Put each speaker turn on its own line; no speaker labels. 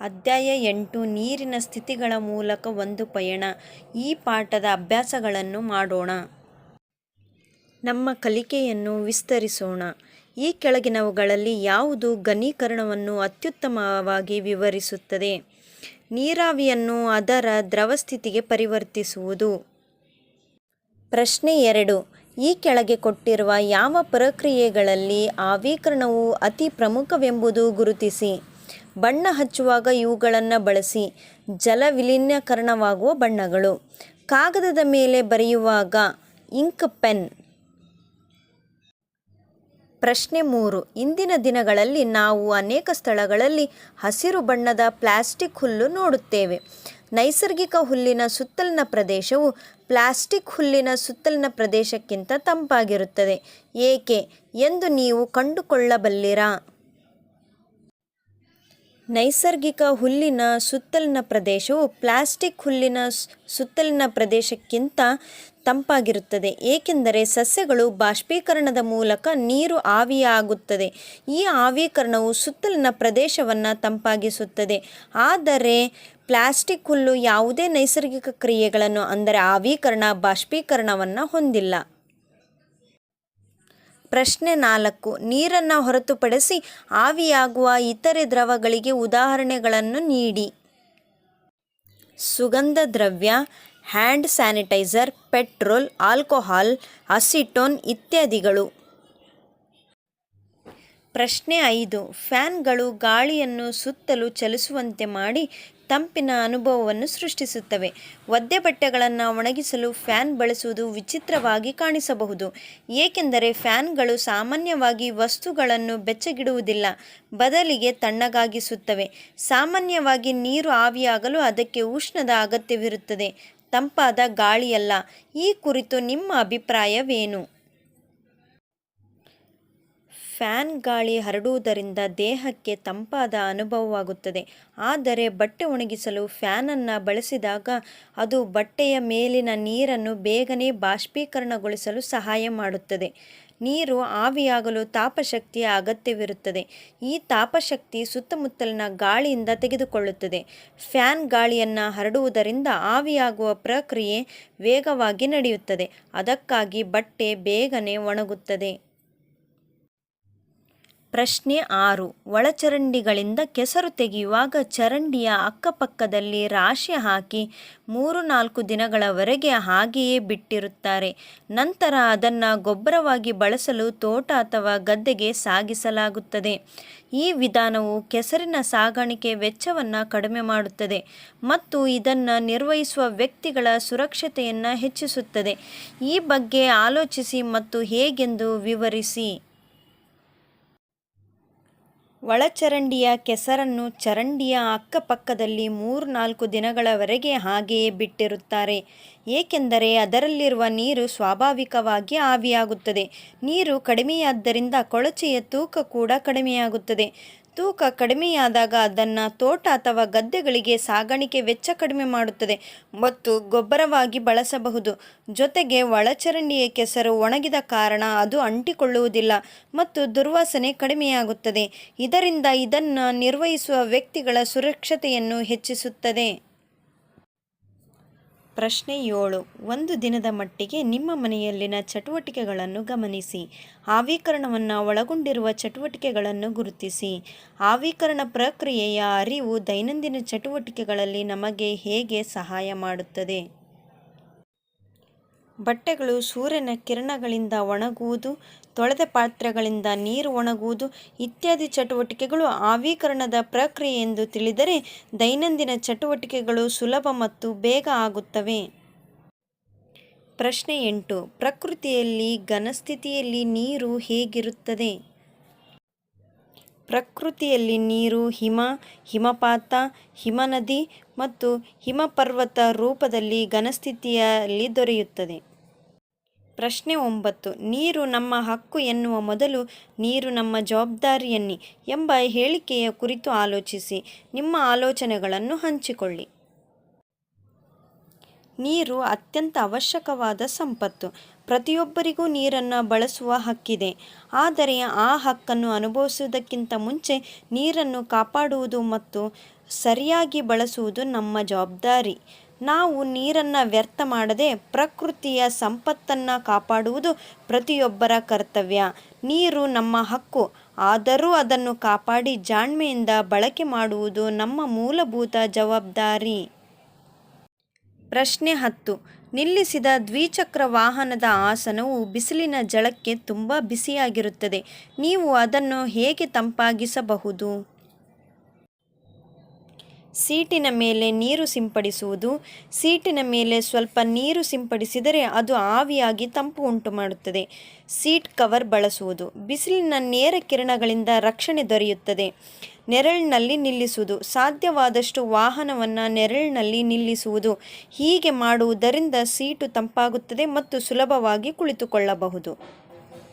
ಅಧ್ಯಾಯ ಎಂಟು, ನೀರಿನ ಸ್ಥಿತಿಗಳ ಮೂಲಕ ಒಂದು ಪಯಣ. ಈ ಪಾಠದ ಅಭ್ಯಾಸಗಳನ್ನು ಮಾಡೋಣ. ನಮ್ಮ ಕಲಿಕೆಯನ್ನು ವಿಸ್ತರಿಸೋಣ. ಈ ಕೆಳಗಿನವುಗಳಲ್ಲಿ ಯಾವುದು ಘನೀಕರಣವನ್ನು ಅತ್ಯುತ್ತಮವಾಗಿ ವಿವರಿಸುತ್ತದೆ? ನೀರಾವಿಯನ್ನು ಅದರ ದ್ರವ ಸ್ಥಿತಿಗೆ ಪರಿವರ್ತಿಸುವುದು. ಪ್ರಶ್ನೆ ಎರಡು. ಈ ಕೆಳಗೆ ಕೊಟ್ಟಿರುವ ಯಾವ ಪ್ರಕ್ರಿಯೆಗಳಲ್ಲಿ ಆವೀಕರಣವು ಅತಿ ಪ್ರಮುಖವೆಂಬುದು ಗುರುತಿಸಿ. ಬಣ್ಣ ಹಚ್ಚುವಾಗ ಇವುಗಳನ್ನು ಬಳಸಿ ಜಲ ವಿಲೀನೀಕರಣವಾಗುವ ಬಣ್ಣಗಳು. ಕಾಗದದ ಮೇಲೆ ಬರೆಯುವಾಗ ಇಂಕ್ ಪೆನ್. ಪ್ರಶ್ನೆ ಮೂರು. ಇಂದಿನ ದಿನಗಳಲ್ಲಿ ನಾವು ಅನೇಕ ಸ್ಥಳಗಳಲ್ಲಿ ಹಸಿರು ಬಣ್ಣದ ಪ್ಲಾಸ್ಟಿಕ್ ಹುಲ್ಲು ನೋಡುತ್ತೇವೆ. ನೈಸರ್ಗಿಕ ಹುಲ್ಲಿನ ಸುತ್ತಲಿನ ಪ್ರದೇಶವು ಪ್ಲಾಸ್ಟಿಕ್ ಹುಲ್ಲಿನ ಸುತ್ತಲಿನ ಪ್ರದೇಶಕ್ಕಿಂತ ತಂಪಾಗಿರುತ್ತದೆ. ಏಕೆ? ಎಂದು ನೀವು ಕಂಡುಕೊಳ್ಳಬಲ್ಲಿರಾ? ನೈಸರ್ಗಿಕ ಹುಲ್ಲಿನ ಸುತ್ತಲಿನ ಪ್ರದೇಶವು ಪ್ಲಾಸ್ಟಿಕ್ ಹುಲ್ಲಿನ ಸುತ್ತಲಿನ ಪ್ರದೇಶಕ್ಕಿಂತ ತಂಪಾಗಿರುತ್ತದೆ. ಏಕೆಂದರೆ ಸಸ್ಯಗಳು ಬಾಷ್ಪೀಕರಣದ ಮೂಲಕ ನೀರು ಆವಿಯಾಗುತ್ತದೆ. ಈ ಆವೀಕರಣವು ಸುತ್ತಲಿನ ಪ್ರದೇಶವನ್ನು ತಂಪಾಗಿಸುತ್ತದೆ. ಆದರೆ ಪ್ಲಾಸ್ಟಿಕ್ ಹುಲ್ಲು ಯಾವುದೇ ನೈಸರ್ಗಿಕ ಕ್ರಿಯೆಗಳನ್ನು, ಅಂದರೆ ಆವೀಕರಣ, ಬಾಷ್ಪೀಕರಣವನ್ನು ಹೊಂದಿಲ್ಲ. ಪ್ರಶ್ನೆ ನಾಲ್ಕು. ನೀರನ್ನು ಹೊರತುಪಡಿಸಿ ಆವಿಯಾಗುವ ಇತರೆ ದ್ರವಗಳಿಗೆ ಉದಾಹರಣೆಗಳನ್ನು ನೀಡಿ. ಸುಗಂಧ ದ್ರವ್ಯ, hand sanitizer, petrol, alcohol, acetone ಇತ್ಯಾದಿಗಳು. ಪ್ರಶ್ನೆ ಐದು. ಫ್ಯಾನ್ಗಳು ಗಾಳಿಯನ್ನು ಸುತ್ತಲೂ ಚಲಿಸುವಂತೆ ಮಾಡಿ ತಂಪಿನ ಅನುಭವವನ್ನು ಸೃಷ್ಟಿಸುತ್ತವೆ. ಒದ್ದೆ ಬಟ್ಟೆಗಳನ್ನು ಒಣಗಿಸಲು ಫ್ಯಾನ್ ಬಳಸುವುದು ವಿಚಿತ್ರವಾಗಿ ಕಾಣಿಸಬಹುದು. ಏಕೆಂದರೆ ಫ್ಯಾನ್ಗಳು ಸಾಮಾನ್ಯವಾಗಿ ವಸ್ತುಗಳನ್ನು ಬೆಚ್ಚಗಿಡುವುದಿಲ್ಲ, ಬದಲಿಗೆ ತಣ್ಣಗಾಗಿಸುತ್ತವೆ. ಸಾಮಾನ್ಯವಾಗಿ ನೀರು ಆವಿಯಾಗಲು ಅದಕ್ಕೆ ಉಷ್ಣದ ಅಗತ್ಯವಿರುತ್ತದೆ. ತಂಪಾದ ಗಾಳಿಯಲ್ಲ. ಈ ಕುರಿತು ನಿಮ್ಮ ಅಭಿಪ್ರಾಯವೇನು? ಫ್ಯಾನ್ ಗಾಳಿ ಹರಡುವುದರಿಂದ ದೇಹಕ್ಕೆ ತಂಪಾದ ಅನುಭವವಾಗುತ್ತದೆ. ಆದರೆ ಬಟ್ಟೆ ಒಣಗಿಸಲು ಫ್ಯಾನನ್ನು ಬಳಸಿದಾಗ ಅದು ಬಟ್ಟೆಯ ಮೇಲಿನ ನೀರನ್ನು ಬೇಗನೆ ಬಾಷ್ಪೀಕರಣಗೊಳಿಸಲು ಸಹಾಯ ಮಾಡುತ್ತದೆ. ನೀರು ಆವಿಯಾಗಲು ತಾಪಶಕ್ತಿಯ ಅಗತ್ಯವಿರುತ್ತದೆ. ಈ ತಾಪಶಕ್ತಿ ಸುತ್ತಮುತ್ತಲಿನ ಗಾಳಿಯಿಂದ ತೆಗೆದುಕೊಳ್ಳುತ್ತದೆ. ಫ್ಯಾನ್ ಗಾಳಿಯನ್ನು ಹರಡುವುದರಿಂದ ಆವಿಯಾಗುವ ಪ್ರಕ್ರಿಯೆ ವೇಗವಾಗಿ ನಡೆಯುತ್ತದೆ. ಅದಕ್ಕಾಗಿ ಬಟ್ಟೆ ಬೇಗನೆ ಒಣಗುತ್ತದೆ. ಪ್ರಶ್ನೆ ಆರು. ಒಳಚರಂಡಿಗಳಿಂದ ಕೆಸರು ತೆಗೆಯುವಾಗ ಚರಂಡಿಯ ಅಕ್ಕಪಕ್ಕದಲ್ಲಿ ರಾಶಿ ಹಾಕಿ ಮೂರು ನಾಲ್ಕು ದಿನಗಳವರೆಗೆ ಹಾಗೆಯೇ ಬಿಟ್ಟಿರುತ್ತಾರೆ. ನಂತರ ಅದನ್ನು ಗೊಬ್ಬರವಾಗಿ ಬಳಸಲು ತೋಟ ಅಥವಾ ಗದ್ದೆಗೆ ಸಾಗಿಸಲಾಗುತ್ತದೆ. ಈ ವಿಧಾನವು ಕೆಸರಿನ ಸಾಗಾಣಿಕೆ ವೆಚ್ಚವನ್ನು ಕಡಿಮೆ ಮಾಡುತ್ತದೆ ಮತ್ತು ಇದನ್ನು ನಿರ್ವಹಿಸುವ ವ್ಯಕ್ತಿಗಳ ಸುರಕ್ಷತೆಯನ್ನು ಹೆಚ್ಚಿಸುತ್ತದೆ. ಈ ಬಗ್ಗೆ ಆಲೋಚಿಸಿ ಮತ್ತು ಹೇಗೆಂದು ವಿವರಿಸಿ. ಒಳಚರಂಡಿಯ ಕೆಸರನ್ನು ಚರಂಡಿಯ ಅಕ್ಕಪಕ್ಕದಲ್ಲಿ ಮೂರು ನಾಲ್ಕು ದಿನಗಳವರೆಗೆ ಹಾಗೆಯೇ ಬಿಟ್ಟಿರುತ್ತಾರೆ. ಏಕೆಂದರೆ ಅದರಲ್ಲಿರುವ ನೀರು ಸ್ವಾಭಾವಿಕವಾಗಿ ಆವಿಯಾಗುತ್ತದೆ. ನೀರು ಕಡಿಮೆಯಾದ್ದರಿಂದ ಕೊಳಚೆಯ ತೂಕ ಕೂಡ ಕಡಿಮೆಯಾಗುತ್ತದೆ. ತೂಕ ಕಡಿಮೆಯಾದಾಗ ಅದನ್ನು ತೋಟ ಅಥವಾ ಗದ್ದೆಗಳಿಗೆ ಸಾಗಾಣಿಕೆ ವೆಚ್ಚ ಕಡಿಮೆ ಮಾಡುತ್ತದೆ ಮತ್ತು ಗೊಬ್ಬರವಾಗಿ ಬಳಸಬಹುದು. ಜೊತೆಗೆ ಒಳಚರಂಡಿಯ ಕೆಸರು ಒಣಗಿದ ಕಾರಣ ಅದು ಅಂಟಿಕೊಳ್ಳುವುದಿಲ್ಲ ಮತ್ತು ದುರ್ವಾಸನೆ ಕಡಿಮೆಯಾಗುತ್ತದೆ. ಇದರಿಂದ ಇದನ್ನು ನಿರ್ವಹಿಸುವ ವ್ಯಕ್ತಿಗಳ ಸುರಕ್ಷತೆಯನ್ನು ಹೆಚ್ಚಿಸುತ್ತದೆ. ಪ್ರಶ್ನೆ ಏಳು. ಒಂದು ದಿನದ ಮಟ್ಟಿಗೆ ನಿಮ್ಮ ಮನೆಯಲ್ಲಿನ ಚಟುವಟಿಕೆಗಳನ್ನು ಗಮನಿಸಿ. ಆವೀಕರಣವನ್ನು ಒಳಗೊಂಡಿರುವ ಚಟುವಟಿಕೆಗಳನ್ನು ಗುರುತಿಸಿ. ಆವೀಕರಣ ಪ್ರಕ್ರಿಯೆಯ ಅರಿವು ದೈನಂದಿನ ಚಟುವಟಿಕೆಗಳಲ್ಲಿ ನಮಗೆ ಹೇಗೆ ಸಹಾಯ ಮಾಡುತ್ತದೆ? ಬಟ್ಟೆಗಳು ಸೂರ್ಯನ ಕಿರಣಗಳಿಂದ ಒಣಗುವುದು, ತೊಳೆದ ಪಾತ್ರೆಗಳಿಂದ ನೀರು ಒಣಗುವುದು ಇತ್ಯಾದಿ ಚಟುವಟಿಕೆಗಳು ಆವೀಕರಣದ ಪ್ರಕ್ರಿಯೆ ಎಂದು ತಿಳಿದರೆ ದೈನಂದಿನ ಚಟುವಟಿಕೆಗಳು ಸುಲಭ ಮತ್ತು ಬೇಗ ಆಗುತ್ತವೆ. ಪ್ರಶ್ನೆ ಎಂಟು. ಪ್ರಕೃತಿಯಲ್ಲಿ ಘನಸ್ಥಿತಿಯಲ್ಲಿ ನೀರು ಹೇಗಿರುತ್ತದೆ? ಪ್ರಕೃತಿಯಲ್ಲಿ ನೀರು ಹಿಮ, ಹಿಮಪಾತ, ಹಿಮನದಿ ಮತ್ತು ಹಿಮಪರ್ವತ ರೂಪದಲ್ಲಿ ಘನಸ್ಥಿತಿಯಲ್ಲಿ ದೊರೆಯುತ್ತದೆ. ಪ್ರಶ್ನೆ ಒಂಬತ್ತು. ನೀರು ನಮ್ಮ ಹಕ್ಕು ಎನ್ನುವ ಮೊದಲು ನೀರು ನಮ್ಮ ಜವಾಬ್ದಾರಿ ಎನ್ನಿ ಎಂಬ ಹೇಳಿಕೆಯ ಕುರಿತು ಆಲೋಚಿಸಿ. ನಿಮ್ಮ ಆಲೋಚನೆಗಳನ್ನು ಹಂಚಿಕೊಳ್ಳಿ. ನೀರು ಅತ್ಯಂತ ಅವಶ್ಯಕವಾದ ಸಂಪತ್ತು. ಪ್ರತಿಯೊಬ್ಬರಿಗೂ ನೀರನ್ನು ಬಳಸುವ ಹಕ್ಕಿದೆ. ಆದರೆ ಆ ಹಕ್ಕನ್ನು ಅನುಭವಿಸುವುದಕ್ಕಿಂತ ಮುಂಚೆ ನೀರನ್ನು ಕಾಪಾಡುವುದು ಮತ್ತು ಸರಿಯಾಗಿ ಬಳಸುವುದು ನಮ್ಮ ಜವಾಬ್ದಾರಿ. ನಾವು ನೀರನ್ನು ವ್ಯರ್ಥ ಮಾಡದೆ ಪ್ರಕೃತಿಯ ಸಂಪತ್ತನ್ನು ಕಾಪಾಡುವುದು ಪ್ರತಿಯೊಬ್ಬರ ಕರ್ತವ್ಯ. ನೀರು ನಮ್ಮ ಹಕ್ಕು. ಆದರೂ ಅದನ್ನು ಕಾಪಾಡಿ ಜಾಣ್ಮೆಯಿಂದ ಬಳಕೆ ಮಾಡುವುದು ನಮ್ಮ ಮೂಲಭೂತ ಜವಾಬ್ದಾರಿ. ಪ್ರಶ್ನೆ ಹತ್ತು. ನಿಲ್ಲಿಸಿದ ದ್ವಿಚಕ್ರ ವಾಹನದ ಆಸನವು ಬಿಸಿಲಿನ ಜಳಕ್ಕೆ ತುಂಬ ಬಿಸಿಯಾಗಿರುತ್ತದೆ. ನೀವು ಅದನ್ನು ಹೇಗೆ ತಂಪಾಗಿಸಬಹುದು? ಸೀಟಿನ ಮೇಲೆ ನೀರು ಸಿಂಪಡಿಸುವುದು. ಸೀಟಿನ ಮೇಲೆ ಸ್ವಲ್ಪ ನೀರು ಸಿಂಪಡಿಸಿದರೆ ಅದು ಆವಿಯಾಗಿ ತಂಪು ಉಂಟು ಮಾಡುತ್ತದೆ. ಸೀಟ್ ಕವರ್ ಬಳಸುವುದು. ಬಿಸಿಲಿನ ನೇರ ಕಿರಣಗಳಿಂದ ರಕ್ಷಣೆ ದೊರೆಯುತ್ತದೆ. ನೆರಳಿನಲ್ಲಿ ನಿಲ್ಲಿಸುವುದು. ಸಾಧ್ಯವಾದಷ್ಟು ವಾಹನವನ್ನು ನೆರಳಿನಲ್ಲಿ ನಿಲ್ಲಿಸುವುದು. ಹೀಗೆ ಮಾಡುವುದರಿಂದ ಸೀಟು ತಂಪಾಗುತ್ತದೆ ಮತ್ತು ಸುಲಭವಾಗಿ ಕುಳಿತುಕೊಳ್ಳಬಹುದು.